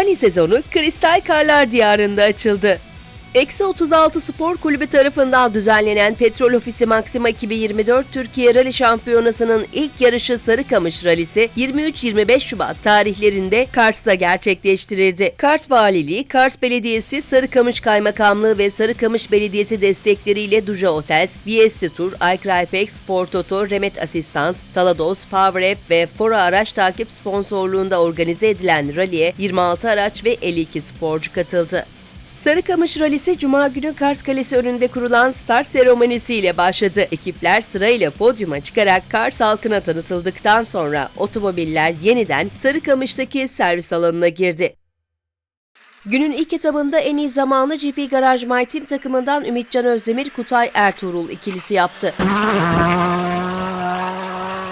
Rally sezonu Kristal Karlar Diyarı'nda açıldı. Eksi 36 Spor Kulübü tarafından düzenlenen Petrol Ofisi Maxima 2024 Türkiye Rally Şampiyonası'nın ilk yarışı Sarıkamış Rallisi 23-25 Şubat tarihlerinde Kars'ta gerçekleştirildi. Kars Valiliği, Kars Belediyesi, Sarıkamış Kaymakamlığı ve Sarıkamış Belediyesi destekleriyle Duja Hotels, VSC Tur, iCrypex, Portoto, Remet Asistans, Salados, Power App ve Fora Araç Takip sponsorluğunda organize edilen ralliye 26 araç ve 52 sporcu katıldı. Sarıkamış Rallisi Cuma günü Kars Kalesi önünde kurulan start seremonisiyle başladı. Ekipler sırayla podyuma çıkarak Kars halkına tanıtıldıktan sonra otomobiller yeniden Sarıkamış'taki servis alanına girdi. Günün ilk etabında en iyi zamanı GP Garaj My Team takımından Ümitcan Özdemir, Kutay Ertuğrul ikilisi yaptı.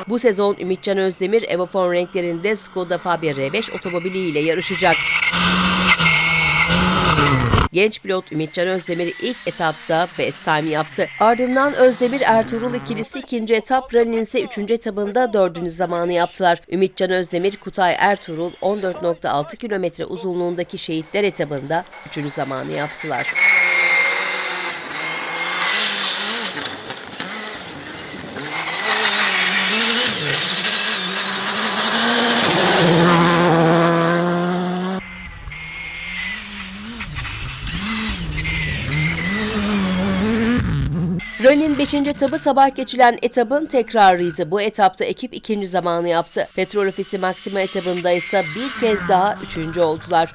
Bu sezon Ümitcan Özdemir Evofon renklerinde Skoda Fabia R5 otomobiliyle yarışacak. Genç pilot Ümitcan Özdemir ilk etapta best time yaptı. Ardından Özdemir Ertuğrul ikilisi ikinci etap, rallinin ise üçüncü etabında dördüncü zamanı yaptılar. Ümitcan Özdemir, Kutay Ertuğrul 14.6 kilometre uzunluğundaki şehitler etabında üçüncü zamanı yaptılar. Rally'nin 5. etabı sabah geçilen etabın tekrarıydı. Bu etapta ekip ikinci zamanı yaptı. Petrol Ofisi Maxima etabında ise bir kez daha üçüncü oldular.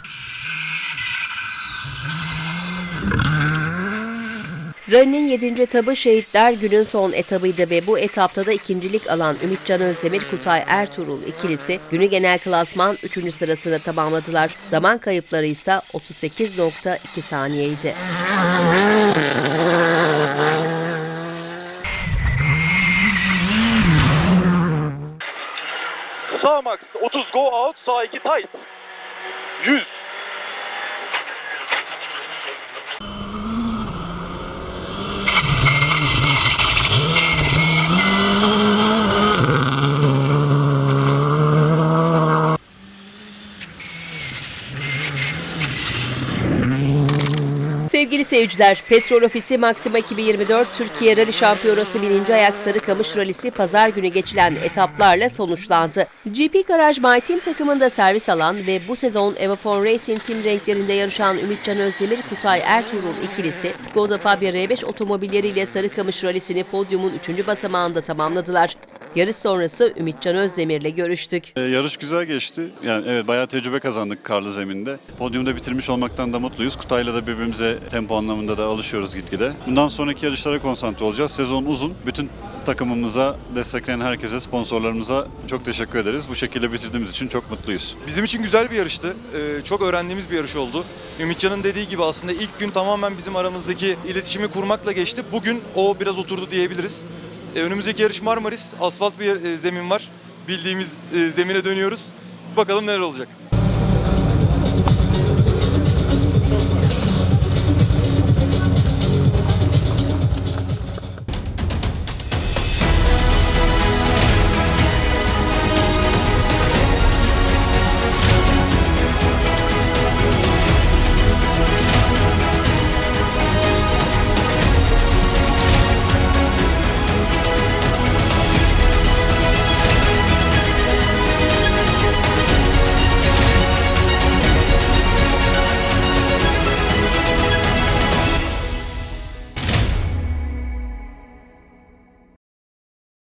Rally'nin 7. etabı Şehitler Günün son etabıydı ve bu etapta da ikincilik alan Ümitcan Özdemir Kutay Ertuğrul ikilisi günü genel klasman 3. sırasında tamamladılar. Zaman kayıpları ise 38.2 saniyeydi. Sağ max 30 go out sağ 2 tight. 100 Sevgili seyirciler, Petrol Ofisi Maxima 2024 Türkiye Rally Şampiyonası 1. Ayak Sarıkamış Rallisi pazar günü geçilen etaplarla sonuçlandı. GP Garaj My Team takımında servis alan ve bu sezon Evofon Racing Team renklerinde yarışan Ümitcan Özdemir, Kutay Ertuğrul ikilisi Skoda Fabia R5 otomobilleriyle Sarıkamış Rallisini podyumun 3. basamağında tamamladılar. Yarış sonrası Ümitcan Özdemir'le görüştük. Ee, Yarış güzel geçti. Yani evet bayağı tecrübe kazandık karlı zeminde. Podyumda bitirmiş olmaktan da mutluyuz. Kutay'la da birbirimize tempo anlamında da alışıyoruz gitgide. Bundan sonraki yarışlara konsantre olacağız. Sezon uzun. Bütün takımımıza, destekleyen herkese, sponsorlarımıza çok teşekkür ederiz. Bu şekilde bitirdiğimiz için çok mutluyuz. Bizim için güzel bir yarıştı. Ee, çok öğrendiğimiz bir yarış oldu. Ümitcan'ın dediği gibi aslında ilk gün tamamen bizim aramızdaki iletişimi kurmakla geçti. Bugün o biraz oturdu diyebiliriz. Ee, önümüzdeki yarış Marmaris. Asfalt bir e, zemin var. Bildiğimiz e, zemine dönüyoruz. Bakalım neler olacak.